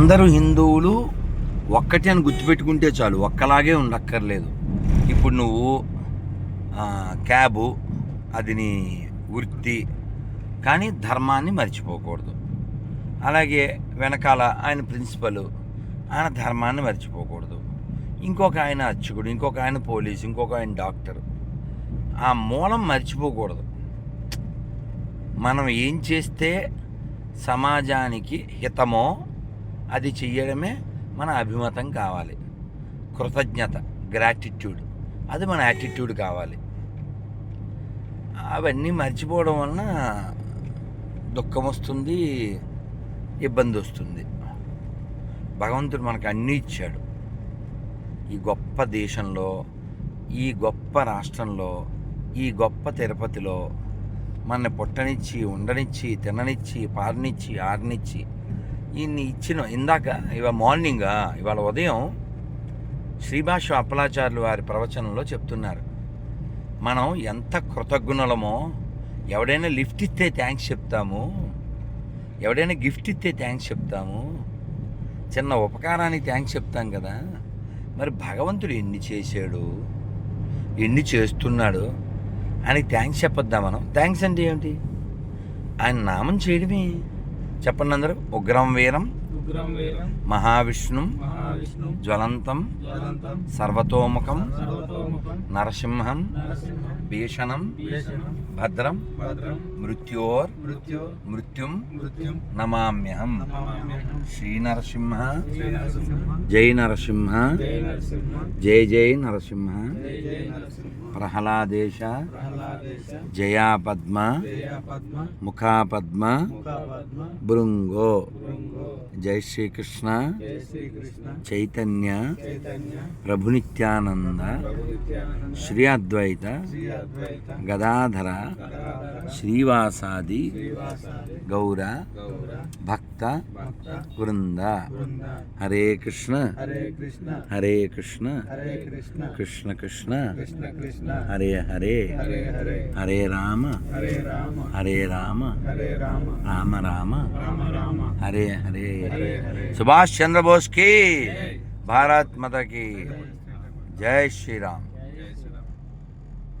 అందరూ హిందువులు ఒక్కటి అని గుర్తుపెట్టుకుంటే చాలు ఒక్కలాగే ఉండక్కర్లేదు. ఇప్పుడు నువ్వు క్యాబు అది నీ వృత్తి కానీ ధర్మాన్ని మర్చిపోకూడదు. అలాగే వెనకాల ఆయన ప్రిన్సిపల్ ఆయన ధర్మాన్ని మర్చిపోకూడదు. ఇంకొక ఆయన అర్చకుడు ఇంకొక ఆయన పోలీసు ఇంకొక ఆయన డాక్టర్. ఆ మూలం మర్చిపోకూడదు. మనం ఏం చేస్తే సమాజానికి హితమో అది చెయ్యడమే మన అభిమతం కావాలి. కృతజ్ఞత గ్రాటిట్యూడ్ అది మన యాటిట్యూడ్ కావాలి. అవన్నీ మర్చిపోవడం వలన దుఃఖం వస్తుంది ఇబ్బంది వస్తుంది. భగవంతుడు మనకు అన్నీ ఇచ్చాడు. ఈ గొప్ప దేశంలో ఈ గొప్ప రాష్ట్రంలో ఈ గొప్ప తిరుపతిలో మన పుట్టనిచ్చి ఉండనిచ్చి తిననిచ్చి పారనిచ్చి ఆరనిచ్చి ఇన్ని ఇచ్చిన ఇందాక ఇవాళ మార్నింగ్ ఇవాళ ఉదయం శ్రీభాష అప్పలాచార్యులు వారి ప్రవచనంలో చెప్తున్నారు. మనం ఎంత కృతజ్ఞులమో ఎవడైనా లిఫ్ట్ ఇస్తే థ్యాంక్స్ చెప్తాము ఎవడైనా గిఫ్ట్ ఇస్తే థ్యాంక్స్ చెప్తాము చిన్న ఉపకారానికి థ్యాంక్స్ చెప్తాం కదా. మరి భగవంతుడు ఎన్ని చేశాడు? ఎన్ని చేస్తున్నాడు? అని థ్యాంక్స్ చెప్పొద్దాం మనం? థ్యాంక్స్ అంటే ఏమిటి? ఆయన నామం చేయడమే. చెప్పండి అందరూ. ఉగ్రం వీరం మహావిష్ణుం జ్వలంతం సర్వతోముఖం నరసింహం భీషణం భద్రం మృత్యోర్ మృత్యు నమామ్యహం. శ్రీ నరసింహ జై నరసింహ జై జై నరసింహ ప్రహ్లాదేశ జయా పద్మ ముఖా పద్మ భృంగో. జై శ్రీకృష్ణ. చైతన్య. చైతన్య. ప్రభు నిత్యానంద ప్రభు నిత్యానంద శ్రీ అద్వైత గదాధర. శ్రీవాసాది. గౌర. భక్త. వృంద. హరే కృష్ణ. హరే కృష్ణ. కృష్ణ. హరే కృష్ణ. హరే హరే. హరే రామ. హరే రామ. హరే రామ. హరే రామ. రామ రామ. రామ రామ. హరే హరే. सुभाष चंद्र बोस की भारत माता की। जय श्री राम।